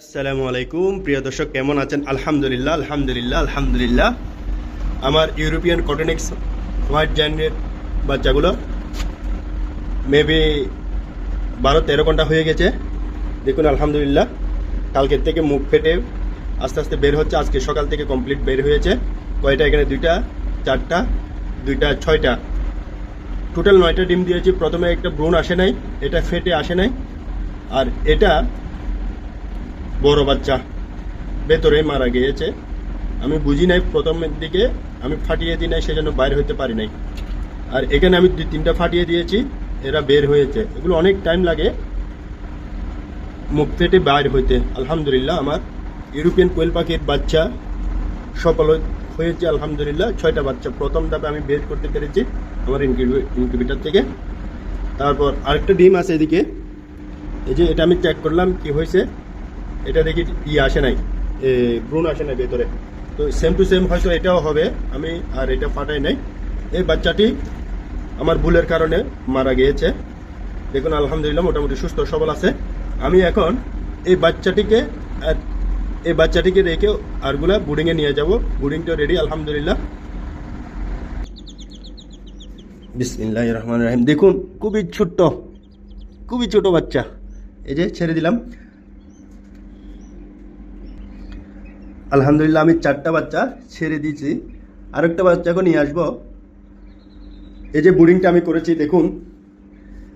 আসসালামু আলাইকুম। প্রিয় দর্শক, কেমন আছেন? আলহামদুলিল্লাহ আলহামদুলিল্লাহ আলহামদুলিল্লাহ। আমার ইউরোপিয়ান কটনিক্স হোয়াইট জাইন্টের বাচ্চাগুলো, মেবি বারো তেরো ঘণ্টা হয়ে গেছে। দেখুন, আলহামদুলিল্লাহ। কালকের থেকে মুখ ফেটে আস্তে আস্তে বের হচ্ছে। আজকে সকাল থেকে কমপ্লিট বের হয়েছে। কয়টা? এখানে দুইটা, চারটা, দুইটা, ছয়টা। টোটাল নয়টা ডিম দিয়েছি। প্রথমে একটা ব্রুন আসে নাই, এটা ফেটে আসে নাই। আর এটা বড় বাচ্চা ভেতরে মারা গিয়েছে। আমি বুঝি নাই প্রথমের দিকে, আমি ফাটিয়ে দিই নাই, সেজন্য বাইরে হতে পারি নাই। আর এখানে আমি দুই তিনটা ফাটিয়ে দিয়েছি, এরা বের হয়েছে। এগুলো অনেক টাইম লাগে মুখ ফেটে বাইর হইতে। আলহামদুলিল্লাহ আমার ইউরোপিয়ান কোয়েল পাখির বাচ্চা সফল হয়েছে, আলহামদুলিল্লাহ। ছয়টা বাচ্চা, প্রথম ধাপে আমি বের করতে পেরেছি আমার ইনকিউবেটার থেকে। তারপর আরেকটা ডিম আছে এদিকে। এই যে এটা আমি চেক করলাম, কি হয়েছে? এটা দেখি ই আসে নাই। ব্রুন আসে নাই ভেতরে। তো সেম টু সেম হয়তো এটাও হবে, আমি আর এটা ফাটাই নাই। এই বাচ্চাটি আমার ভুলের কারণে মারা গিয়েছে। দেখুন, আলহামদুলিল্লাহ, মোটামুটি সুস্থ, সবল আছে। আমি এখন এই বাচ্চাটিকে এই বাচ্চাটিকে রেখে আরগুলা বুডিংয়ে নিয়ে যাব। বুডিংটা রেডি আলহামদুলিল্লাহ। বিসমিল্লাহ রহমান রাহিম। দেখুন, খুবই ছোট্ট, খুবই ছোট বাচ্চা। এই যে ছেড়ে দিলাম। আলহামদুলিল্লাহ, আমি চারটা বাচ্চা ছেড়ে দিয়েছি। আরেকটা বাচ্চাকে নিয়ে আসব। এই যে বোর্ডিংটা আমি করেছি, দেখুন,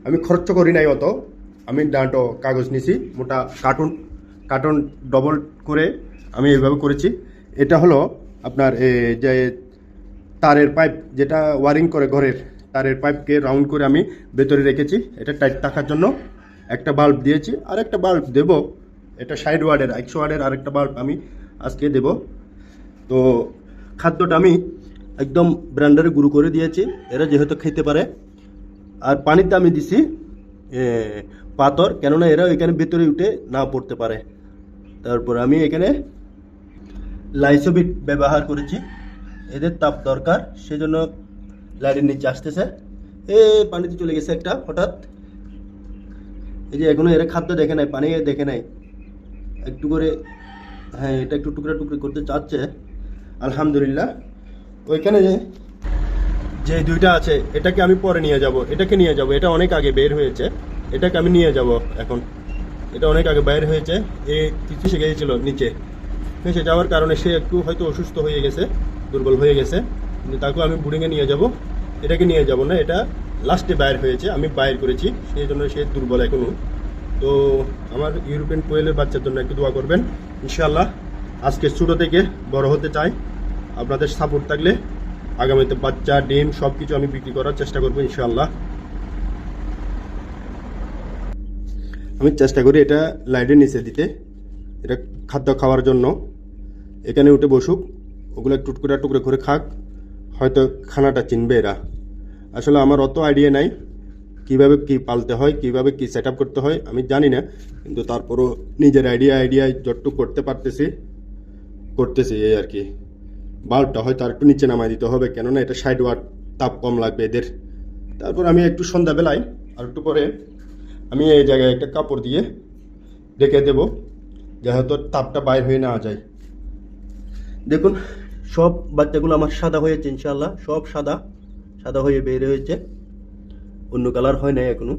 আমি খরচ করি নাই অত। আমি ডাঁটো, কাগজ নিছি মোটা কার্টুন কার্টুন ডবল করে আমি এইভাবে করেছি। এটা হলো আপনার যে তারের পাইপ যেটা ওয়ারিং করে ঘরের, তারের পাইপকে রাউন্ড করে আমি ভেতরে রেখেছি। এটা টাইট থাকার জন্য একটা বাল্ব দিয়েছি। আর একটা বাল্ব দেবো, এটা সাইড ওয়ার্ডের একশো ওয়ার্ডের আরেকটা বাল্ব আমি আজকে দেব। তো খাদ্যটা আমি একদম ব্র্যান্ডারে গুঁড়ো করে দিয়েছি। এরা যেহেতু খেতে পারে। আর পানিতে আমি দিছি পাথর, কেননা এরা এখানে ভেতরে উঠে না পড়তে পারে। তারপর আমি এখানে লাইসোবিট ব্যবহার করেছি। এদের তাপ দরকার, সেজন্য লাইটের নিচে আসতেছে। এ, পানিতে চলে গেছে একটা, হঠাৎ। এই যে এখনও এরা খাদ্য দেখে নাই, পানি দেখে নাই। একটু করে হ্যাঁ এটা একটু টুকরা টুকরি করতে চাচ্ছে। আলহামদুলিল্লাহ। ওইখানে যে যে দুইটা আছে, এটাকে আমি পরে নিয়ে যাব। এটাকে নিয়ে যাব। এটা অনেক আগে বের হয়েছে। এটাকে আমি নিয়ে যাব এখন। এটা অনেক আগে বাইর হয়েছে। এ কিছু শিখে গেছিল নিচে। ফেসে যাওয়ার কারণে সে একটু হয়তো অসুস্থ হয়ে গেছে, দুর্বল হয়ে গেছে। কিন্তু তাকেও আমি বুড়িংয়ে নিয়ে যাব। এটাকে নিয়ে যাব না, এটা লাস্টে বাইর হয়েছে। আমি বাইর করেছি। সেই জন্য সে দুর্বল এখনও তো আমার ইউরোপিয়ান কোয়েলের বাচ্চার জন্য একটু দোয়া করবেন। ইনশাআল্লাহ আজকে ছোটো থেকে বড় হতে চাই। আপনাদের সাপোর্ট থাকলে আগামীতে বাচ্চা, ডিম সব কিছু আমি বিক্রি করার চেষ্টা করব ইনশাআল্লাহ। আমি চেষ্টা করি এটা লাইটের নিচে দিতে। এটা খাদ্য খাওয়ার জন্য। এখানে উঠে বসুক, ওগুলো টুকরা টুকরো করে খাক। হয়তো খানাটা চিনবে এরা। আসলে আমার অত আইডিয়া নাই। কীভাবে কি পালতে হয়, কীভাবে কি সেট করতে হয়, আমি জানি না, কিন্তু তারপরও নিজের আইডিয়া আইডিয়া যতটুকু করতে পারতেছি, করতেছি এই আর কি। বাল্বটা হয়তো আর একটু নিচে নামাই দিতে হবে, কেননা এটা সাইড ওয়াট তাপ কম লাগবে এদের। তারপর আমি একটু সন্ধ্যাবেলায় আর একটু পরে আমি এই জায়গায় একটা কাপড় দিয়ে রেখে দেবো যেহেতু তাপটা বাইর হয়ে না যায়। দেখুন, সব বাচ্চাগুলো আমার সাদা হয়েছে ইনশাল্লাহ সব সাদা সাদা হয়ে বের হয়েছে। অন্য কালার হয় নাই এখনও।